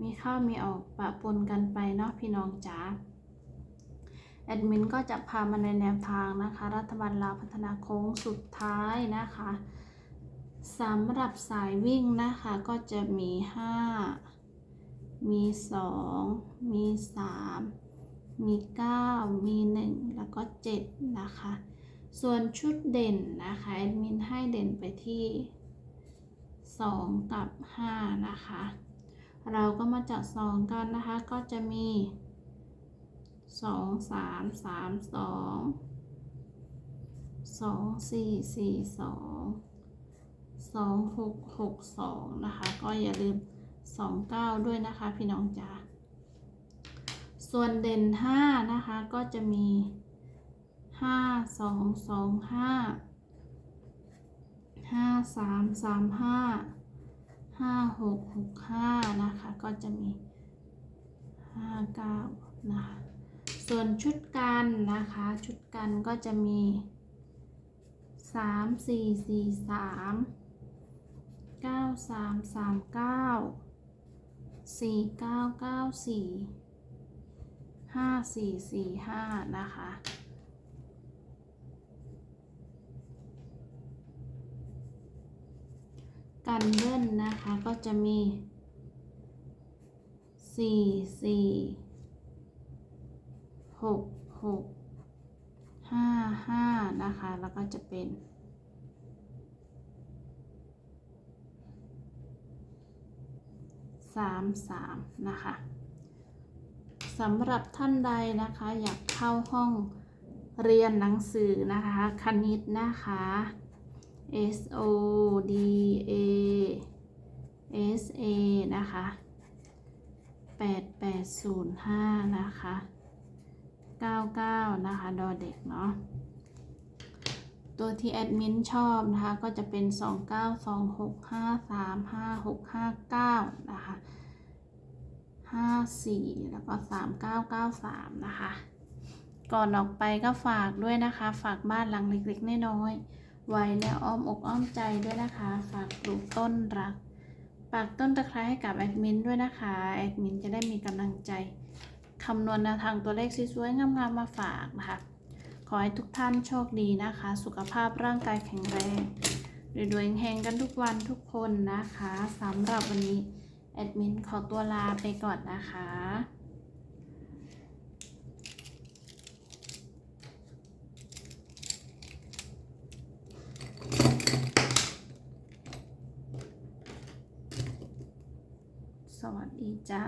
มีเข้ามีออกปะปนกันไปเนาะพี่น้องจ๋าแอดมินก็จะพามาในแนวทางนะคะ รัฐบาลลาวพัฒนาโค้งสุดท้ายนะคะสำหรับสายวิ่งนะคะก็จะมี 5 มี 2 มี 3 มี 9 มี 1 แล้วก็ 7 นะคะ ส่วนชุดเด่นนะคะแอดมินให้เด่นไปที่ 2 กับ 5 นะคะ เราก็มาจัดซองกันนะคะ ก็จะมีสองสามสามสองสองสี่สี่สองสองหกหกสองนะคะ ก็อย่าลืมสองเก้าด้วยนะคะพี่น้องจ๋าส่วนเด่นห้านะคะ ก็จะมีห้าสองสอง ห้าหกหกห้านะคะ ก็จะมีห้าเก้านะคะส่วนชุดกันนะคะ ชุดกันก็จะมีสามสี่สี่สามเก้าสามสามเก้าสี่เก้าเก้าสี่ห้าสี่สี่ห้านะคะ กันเบิ้ลนะคะ ก็จะมี สี่สี่หกหกห้าห้านะคะ แล้วก็จะเป็นสามสามนะคะสำหรับท่านใดนะคะอยากเข้าห้องเรียนหนังสือนะคะ คณิตนะคะ S O D A S A นะคะ 8805 นะคะ 99 นะคะ ดอเด็กเนาะ ตัวที่แอดมินชอบนะคะ ก็จะเป็น 2926535659 นะคะ 54 แล้วก็ 3993 นะคะ ก่อนออกไปก็ฝากด้วยนะคะ ฝากบ้านหลังเล็กๆน้อยๆ ไว้และอ้อมอกอ้อมใจด้วยนะคะ ฝากปลูกต้นรัก ฝากต้นตะไคร้ให้กับแอดมินด้วยนะคะ แอดมินจะได้มีกำลังใจคำนวณแนวทางตัวเลขสวยๆงามๆมาฝากนะคะ ขอให้ทุกท่านโชคดีนะคะ สุขภาพร่างกายแข็งแรงรวยๆแห่งกันทุกวันทุกคนนะคะสำหรับวันนี้ แอดมินขอตัวลาไปก่อนนะคะ สวัสดีจ้า